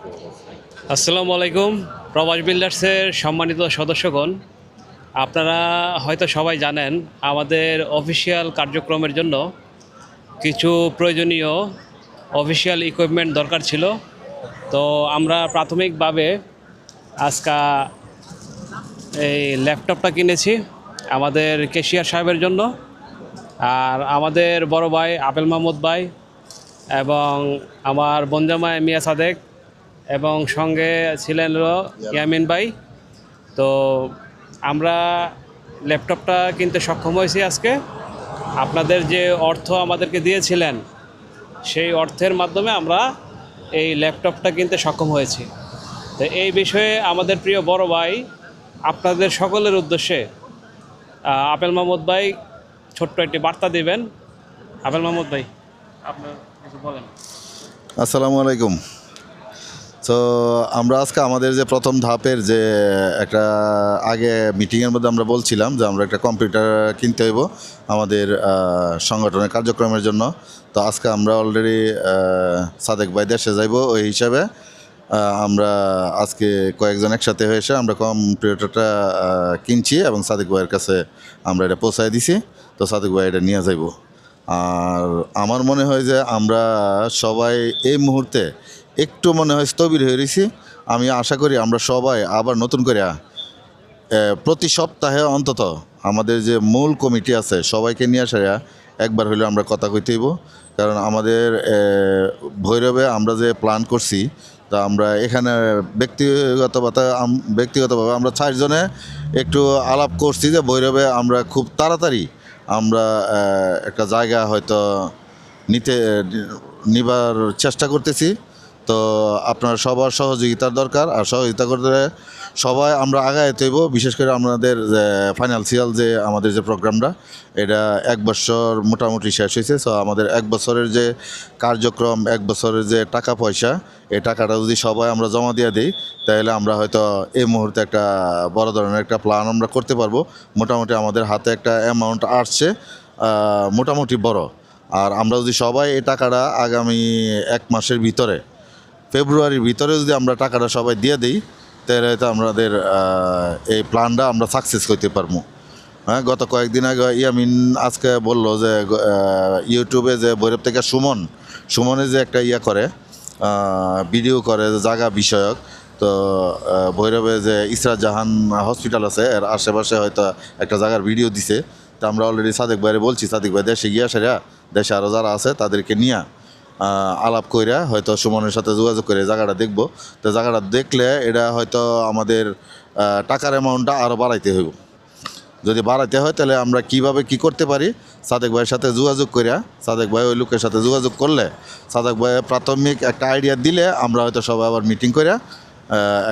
আসসালামু আলাইকুম, প্রবাস বিল্ডার্সের সম্মানিত সদস্যগণ। আপনারা হয়তো সবাই জানেন, আমাদের অফিসিয়াল কার্যক্রমের জন্য কিছু প্রয়োজনীয় অফিসিয়াল ইকুইপমেন্ট দরকার ছিল। তো আমরা প্রাথমিকভাবে আজকা এই ল্যাপটপটা কিনেছি আমাদের কেশিয়ার সাহেবের জন্য। আর আমাদের বড় ভাই আপেল মাহমুদ ভাই এবং আমার বঞ্জামায় মিয়া সাদেক এবং সঙ্গে ছিলেন ইয়ামিন ভাই। তো আমরা ল্যাপটপটা কিনতে সক্ষম হয়েছি আজকে। আপনাদের যে অর্থ আমাদেরকে দিয়েছিলেন সেই অর্থের মাধ্যমে আমরা এই ল্যাপটপটা কিনতে সক্ষম হয়েছি। তো এই বিষয়ে আমাদের প্রিয় বড় ভাই আপনাদের সকলের উদ্দেশ্যে আপেল মাহমুদ ভাই ছোট্ট একটি বার্তা দিবেন। আপেল মাহমুদ ভাই আপনার কিছু বলেন। আসসালামু আলাইকুম। তো আমরা আজকে আমাদের যে প্রথম ধাপের যে একটা আগে মিটিংয়ের মধ্যে আমরা বলছিলাম যে আমরা একটা কম্পিউটার কিনতে হইব আমাদের সংগঠনের কার্যক্রমের জন্য। তো আজকে আমরা অলরেডি সাদেক ভাই দেশে যাইব ওই হিসাবে। আমরা আজকে কয়েকজন একসাথে হয়েছে আমরা কম্পিউটারটা কিনছি এবং সাদেক ভাইয়ের কাছে আমরা এটা পৌঁছায় দিছি। তো সাদেক ভাই এটা নিয়ে যাইব। আর আমার মনে হয় যে আমরা সবাই এই মুহূর্তে একটু মনে হয় স্থবির হয়ে রয়েছি। আমি আশা করি আমরা সবাই আবার নতুন করে প্রতি সপ্তাহে অন্তত আমাদের যে মূল কমিটি আছে, সবাইকে নিয়ে আসা একবার হলেও আমরা কথা কইতে হইব। কারণ আমাদের ভৈরবে আমরা যে প্ল্যান করছি, তা আমরা এখানে ব্যক্তিগতভাবে ব্যক্তিগতভাবে আমরা চারজনে একটু আলাপ করছি যে ভৈরবে আমরা খুব তাড়াতাড়ি আমরা একটা জায়গা হয়তো নিতে, নিবার চেষ্টা করতেছি। তো আপনার সবার সহযোগিতার দরকার আর সহযোগিতা করতে সবাই আমরা আগায় তৈব বিশেষ করে আমাদের ফাইনান্সিয়াল যে আমাদের যে প্রোগ্রামটা, এটা এক বছর মোটামুটি শেষ হয়েছে। সো আমাদের এক বছরের যে কার্যক্রম, এক বছরের যে টাকা পয়সা, এই টাকাটা যদি সবাই আমরা জমা দিয়ে দিই, তাহলে আমরা হয়তো এই মুহূর্তে একটা বড় ধরনের একটা প্ল্যান আমরা করতে পারব। মোটামুটি আমাদের হাতে একটা অ্যামাউন্ট আসছে মোটামুটি বড়। আর আমরা যদি সবাই এই টাকাটা আগামী এক মাসের ভিতরে ফেব্রুয়ারির ভিতরে যদি আমরা টাকাটা সবাই দিয়ে দিই, তাহলে হয়তো আমাদের এই প্ল্যানটা আমরা সাকসেস করতে পারব। হ্যাঁ গত কয়েকদিন আগে ইয়ামিন আজকে বলল যে ইউটিউবে যে ভৈরব থেকে সুমন, সুমনে যে একটা ইয়া করে ভিডিও করে যে জায়গা বিষয়ক, তো ভৈরবে যে ইসরাত জাহান হসপিটাল আছে, এর আশেপাশে হয়তো একটা জায়গার ভিডিও দিছে। তা আমরা অলরেডি সাদেক ভাইরে বলছি, সাদেক ভাই দেশে গিয়া সেরা, দেশে আরও যারা আছে তাদেরকে নিয়ে। আলাপ কইরা হয়তো সুমনের সাথে যোগাযোগ করে জায়গাটা দেখব। তো জায়গাটা দেখলে এটা হয়তো আমাদের টাকার অ্যামাউন্টটা আরও বাড়াইতে হইব। যদি বাড়াইতে হয় তাহলে আমরা কীভাবে কি করতে পারি? সাদেক ভাইয়ের সাথে যোগাযোগ করিয়া সাদেক ভাই ওই লোকের সাথে যোগাযোগ করলে, সাদেক ভাই প্রাথমিক একটা আইডিয়া দিলে আমরা হয়তো সবাই আবার মিটিং করে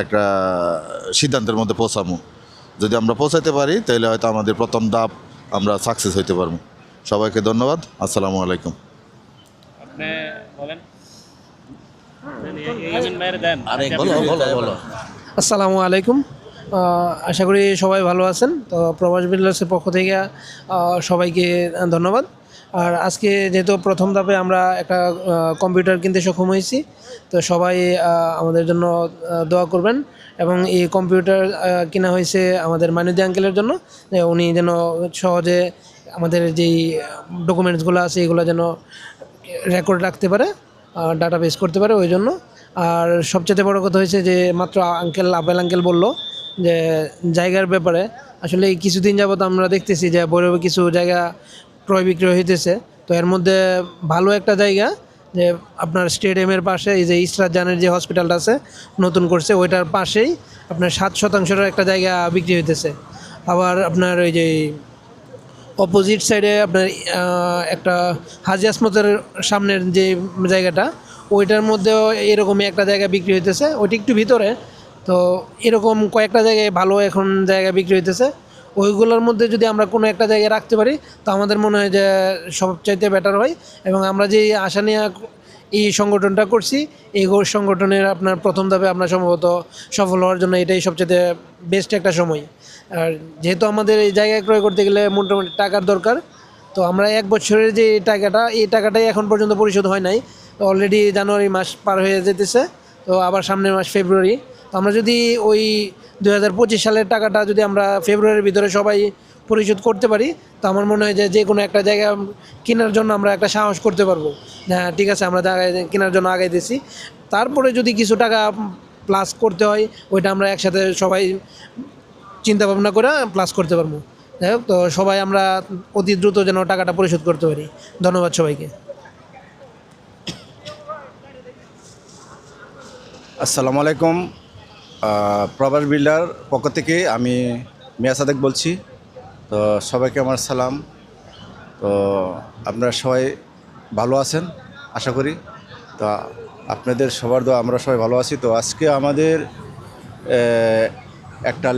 একটা সিদ্ধান্তের মধ্যে পৌঁছাবো যদি আমরা পৌঁছাতে পারি তাহলে হয়তো আমাদের প্রথম ধাপ আমরা সাকসেস হইতে পারব। সবাইকে ধন্যবাদ। আসসালামু আলাইকুম। বলেন। দেন। আসসালামু আলাইকুম। আশা করি সবাই ভালো আছেন। তো প্রবাস বিল্ডার্সের পক্ষ থেকে সবাইকে ধন্যবাদ। আর আজকে যেহেতু প্রথম ধাপে আমরা একটা কম্পিউটার কিনতে সক্ষম হয়েছি তো সবাই আমাদের জন্য দোয়া করবেন। এবং এই কম্পিউটার কেনা হয়েছে আমাদের মানিদি আঙ্কেলের জন্য উনি যেন সহজে আমাদের যেই ডকুমেন্টসগুলো আছে এগুলো যেন রেকর্ড রাখতে পারে ডাটা বেস করতে পারে ওই জন্য। আর সবচেয়ে বড় কথা হয়েছে যে, মাত্র আঙ্কেল আপেল আঙ্কেল বলল যে, জায়গার ব্যাপারে আসলে এই কিছুদিন যাবত আমরা দেখতেছি যে বৈরবে কিছু জায়গা ক্রয় বিক্রয় হইতেছে। তো এর মধ্যে ভালো একটা জায়গা যে, আপনার স্টেডিয়ামের পাশে এই যে ইসরাত জানের যে হসপিটালটা আছে, নতুন করছে, ওইটার পাশেই আপনার সাত শতাংশের একটা জায়গা বিক্রি হইতেছে। আবার আপনার ওই যে অপোজিট সাইডে আপনার একটা হাজি আসমতের সামনের যে জায়গাটা, ওইটার মধ্যেও এরকমই একটা জায়গা বিক্রি হইতেছে। ওইটা একটু ভিতরে, তো এরকম কয়েকটা জায়গায় ভালো এখন জায়গা বিক্রি হইতেছে। ওইগুলোর মধ্যে যদি আমরা কোনো একটা জায়গায় রাখতে পারি, তো আমাদের মনে হয় যে সবচাইতে বেটার হয়। এবং আমরা যে আশা নিয়ে এই সংগঠনটা করছি, এই সংগঠনের আপনার প্রথম ধাপে আমরা সম্ভবত সফল হওয়ার জন্য এটাই সবচেয়ে বেস্ট একটা সময়। আর যেহেতু আমাদের এই জায়গায় ক্রয় করতে গেলে মোটামুটি টাকার দরকার, তো আমরা এক বছরের যে টাকাটা, এই টাকাটাই এখন পর্যন্ত পরিশোধ হয় নাই। অলরেডি জানুয়ারি মাস পার হয়ে যেতেছে, তো তো আবার সামনের মাস ফেব্রুয়ারি। তো আমরা যদি ওই দু হাজার পঁচিশ সালের টাকাটা যদি আমরা ফেব্রুয়ারির ভিতরে সবাই পরিশোধ করতে পারি, তো আমার মনে হয় যে যে কোনো একটা জায়গা কেনার জন্য আমরা একটা সাহস করতে পারব। হ্যাঁ ঠিক আছে, আমরা জায়গায় কেনার জন্য আগাই দিছি তারপরে যদি কিছু টাকা প্লাস করতে হয়, ওইটা আমরা একসাথে সবাই চিন্তা ভাবনা করে প্লাস করতে পারব। যাই হোক, তো সবাই আমরা অতি দ্রুত যেন টাকাটা পরিশোধ করতে পারি। ধন্যবাদ সবাইকে। আসসালামু আলাইকুম। প্রবাস বিল্ডার পক্ষ থেকে আমি মিয়া সাদেক বলছি। তো সবাইকে আমার সালাম। তো আপনারা সবাই ভালো আছেন? আশা করি। তো আপনাদের সবার দোয়া, আমরা সবাই ভালো আছি। তো আজকে আমাদের একটা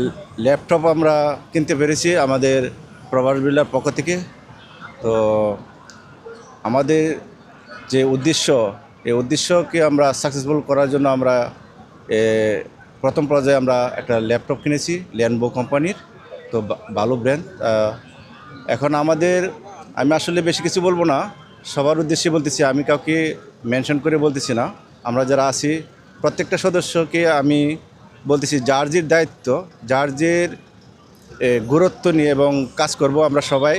ল্যাপটপ আমরা কিনতে পেরেছি আমাদের প্রবাস বিল্ডার পক্ষ থেকে। তো আমাদের যে উদ্দেশ্য, এই উদ্দেশ্যকে আমরা সাকসেসফুল করার জন্য আমরা প্রথম পর্যায়ে আমরা একটা ল্যাপটপ কিনেছি ল্যানবো কোম্পানির, তো ভালো ব্র্যান্ড এখন আমাদের, আমি আসলে বেশি কিছু বলব না, সবার উদ্দেশ্যে বলতেছি, আমি কাউকে মেনশন করে বলতেছি না। আমরা যারা আছি, প্রত্যেকটা সদস্যকে আমি বলতেছি যে দায়িত্ব এ, গুরুত্ব নিয়ে এবং কাজ করব আমরা সবাই।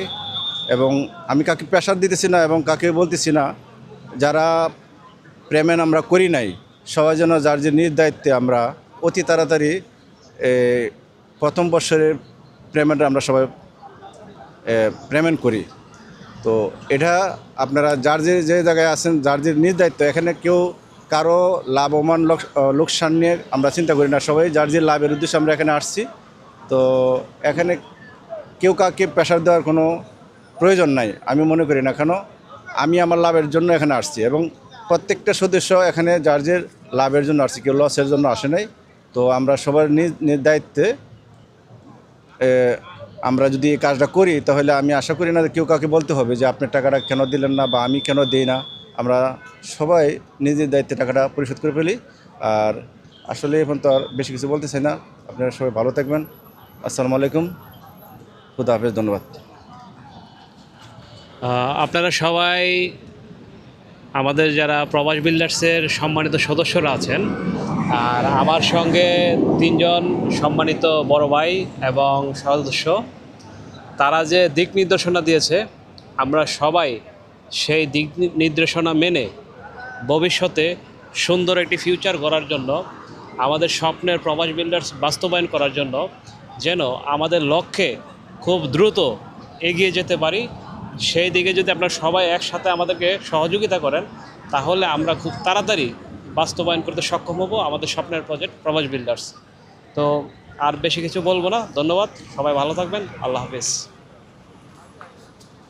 এবং আমি কাকে প্রেশার দিতেছি না এবং কাকে বলতেছি না যারা পেমেন্ট আমরা করি নাই সবাই যেন যে নিজ দায়িত্বে আমরা অতি তাড়াতাড়ি প্রথম বছরের পেমেন্ট আমরা সবাই পেমেন্ট করি। তো এটা আপনারা যার যে যে জায়গায় আছেন যার নিজ দায়িত্ব এখানে কেউ কারও লাভবান লোক- লোকসান নিয়ে আমরা চিন্তা করি না সবাই, যার যে লাভের উদ্দেশ্যে আমরা এখানে আসছি। তো এখানে কেউ কাউকে প্রেশার দেওয়ার কোনো প্রয়োজন নাই, আমি মনে করি না। কেন? আমি আমার লাভের জন্য এখানে আসছি এবং প্রত্যেকটা সদস্য এখানে যার যে লাভের জন্য আসছে, কেউ লসের জন্য আসে নাই। তো আমরা সবার নিজ নিজ দায়িত্বে আমরা যদি এই কাজটা করি, তাহলে আমি আশা করি না কেউ কাউকে বলতে হবে যে আপনার টাকাটা কেন দিলেন না বা আমি কেন দিই না। আমরা সবাই নিজের দায়িত্বে টাকাটা পরিশোধ করে ফেলি। আর আসলে এখন তো আর বেশি কিছু বলতে চাই না। আপনারা সবাই ভালো থাকবেন। আসসালামু আলাইকুম। খুদা হাফেজ, ধন্যবাদ। আপনারা সবাই আমাদের যারা প্রবাস বিল্ডার্সের সম্মানিত সদস্যরা আছেন, আর আমার সঙ্গে তিনজন সম্মানিত বড় ভাই এবং সদস্য, তারা যে দিক নির্দেশনা দিয়েছে, আমরা সবাই সেই দিক নির্দেশনা মেনে ভবিষ্যতে সুন্দর একটি ফিউচার গড়ার জন্য, আমাদের স্বপ্নের প্রবাস বিল্ডার্স বাস্তবায়ন করার জন্য যেন আমাদের লক্ষ্যে খুব দ্রুত এগিয়ে যেতে পারি। সেই দিকে যদি আপনারা সবাই একসাথে আমাদেরকে সহযোগিতা করেন, তাহলে আমরা খুব তাড়াতাড়ি বাস্তবায়ন করতে সক্ষম হব আমাদের স্বপ্নের প্রজেক্ট প্রবাস বিল্ডার্স তো আর বেশি কিছু বলব না। ধন্যবাদ। সবাই ভালো থাকবেন। আল্লাহ হাফিজ।